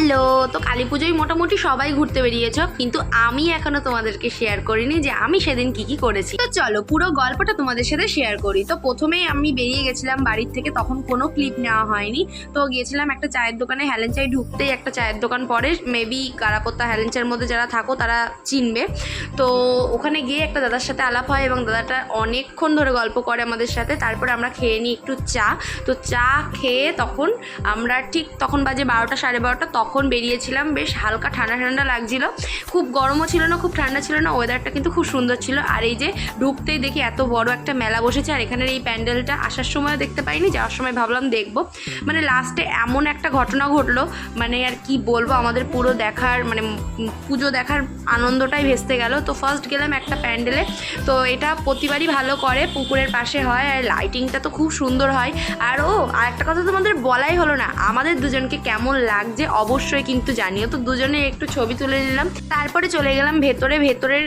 Hello, তো কালী পুজোয় মোটামুটি সবাই ঘুরতে বেরিয়েছ, কিন্তু আমি এখনও তোমাদেরকে শেয়ার করিনি যে আমি সেদিন কি কি করেছি। তো চলো, পুরো গল্পটা তোমাদের সাথে শেয়ার করি। তো প্রথমেই আমি বেরিয়ে গেছিলাম বাড়ির থেকে, তখন কোনো ক্লিপ নেওয়া হয়নি। তো গিয়েছিলাম একটা চায়ের দোকানে হ্যালেন চাই ঢুকতেই একটা চায়ের দোকান পরে মেবি কারাপত্তা হ্যালেন চায়ের মধ্যে যারা থাকো, তারা চিনবে। তো ওখানে গিয়ে একটা দাদার সাথে আলাপ হয় এবং দাদাটা অনেকক্ষণ ধরে গল্প করে আমাদের সাথে। তারপরে আমরা খেয়ে নিই একটু চা। তো চা খেয়ে তখন আমরা ঠিক তখন বাজে বারোটা, সাড়ে বারোটা, তখন বেরিয়েছিলাম, বেশ হালকা ঠান্ডা ঠান্ডা লাগছিল। খুব গরমও ছিল না, খুব ঠান্ডা ছিল না ওয়েদারটা কিন্তু খুব সুন্দর ছিল। আর এই যে ঢুকতেই দেখি এত বড় একটা মেলা বসেছে, আর এখানের এই প্যান্ডেলটা আসার সময় দেখতে পাইনি, যাওয়ার সময় ভাবলাম দেখব। মানে লাস্টে এমন একটা ঘটনা ঘটলো মানে আর কি বলব, আমাদের পুরো দেখার মানে পুজো দেখার আনন্দটাই ভেস্তে গেল। তো ফার্স্ট গেলাম একটা প্যান্ডেলে, তো এটা প্রতিবারই ভালো করে, পুকুরের পাশে হয়, আর লাইটিংটা তো খুব সুন্দর হয়। আর ও, আর একটা কথা তোমাদের বলাই হলো না, আমাদের দুজনকে কেমন লাগছে, অবশ্যই কিন্তু জানিও। তো দুজনে একটু ছবি তুলে নিলাম। তারপরে চলে গেলাম ভেতরে। ভেতরের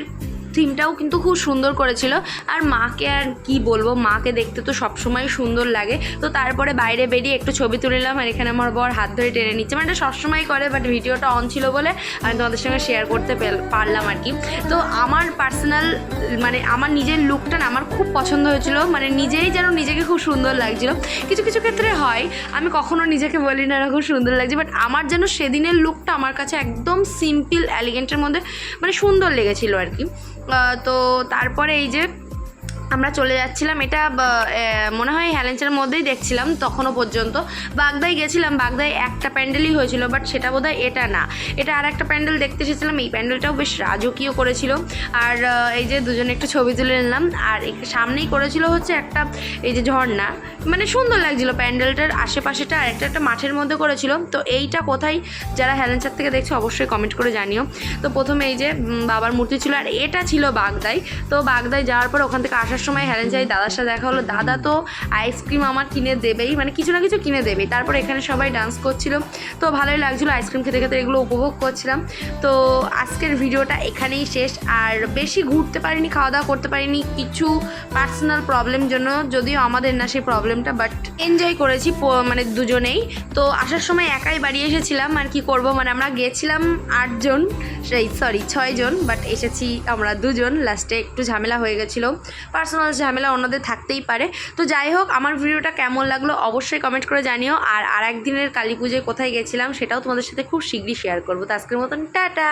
থিমটাও কিন্তু খুব সুন্দর করেছিল। আর মাকে আর কি বলব, মাকে দেখতে তো সবসময় সুন্দর লাগে। তো তারপরে বাইরে বেরিয়ে একটু ছবি তুলে নিলাম আর এখানে আমার বর হাত ধরে টেনে নিচ্ছে। মানে এটা সবসময় করে বাট ভিডিওটা অন ছিল বলে আমি তোমাদের সঙ্গে শেয়ার করতে পারলাম আর কি। তো আমার পার্সোনাল মানে আমার নিজের লুকটা না, আমার খুব পছন্দ হয়েছিল। মানে নিজেই যেন নিজেকে খুব সুন্দর লাগছিল। কিছু কিছু ক্ষেত্রে হয়, আমি কখনো নিজেকে বলি না খুব সুন্দর লাগছে বাট আমার যেন সেদিনের লুকটা আমার কাছে একদম সিম্পল অ্যালিগেন্টের মধ্যে মানে সুন্দর লেগেছিল আর কি। তো তারপরে এই যে আমরা চলে যাচ্ছিলাম, এটা মনে হয় হ্যালেন্সের মধ্যেই দেখছিলাম তখনও পর্যন্ত। বাগদায় গেছিলাম, বাগদায় একটা প্যান্ডেলই হয়েছিল, বাট সেটা বোধহয় এটা না। এটা আর একটা প্যান্ডেল দেখতে এসেছিলাম, এই প্যান্ডেলটাও বেশ রাজকীয় করেছিল। আর এই যে দুজনে একটু ছবি তুলে নিলাম, আর সামনেই করেছিল হচ্ছে একটা, এই যে ঝর্ণা। মানে সুন্দর লাগছিল প্যান্ডেলটার আশেপাশেটা, আর একটা একটা মাঠের মধ্যে করেছিল। তো এইটা কোথায়? যারা হ্যালেন্সার থেকে দেখছে অবশ্যই কমেন্ট করে জানিও। তো প্রথমে এই যে বাবার মূর্তি ছিল, আর এটা ছিল বাগদায়। তো বাগদায় যাওয়ার পর ওখান থেকে আসার সময় হ্যালেন যাই দাদার সাথে দেখা হলো। দাদা তো আইসক্রিম আমার কিনে দেবেই মানে কিছু না কিছু কিনে দেবেই। তারপর এখানে সবাই ডান্স করছিল। তো ভালোই লাগছিল আইসক্রিম খেতে খেতে, এগুলো উপভোগ করছিলাম। তো আজকের ভিডিওটা এখানেই শেষ। আর বেশি ঘুরতে পারিনি খাওয়া দাওয়া করতে পারিনি, কিছু পার্সোনাল প্রবলেম জন্য, যদিও আমাদের না সেই প্রবলেমটা বাট এনজয় করেছি মানে দুজনেই। তো আসার সময় একাই বাড়ি এসেছিলাম, আর কি করব মানে আমরা গেছিলাম আটজন, সেই সরি ছয়জন বাট এসেছি আমরা দুজন। লাস্টে একটু ঝামেলা হয়ে গেছিল। পার্সোনাল ঝামেলা অন্যদের থাকতেই পারে। তো যাই হোক, আমার ভিডিওটা কেমন লাগল অবশ্যই কমেন্ট করে জানিও। আর আর একদিনের কালী পুজোয় কোথায় গেছিলাম সেটাও তোমাদের সাথে খুব শীঘ্রই শেয়ার করব। তো আজকের মতন, টাটা!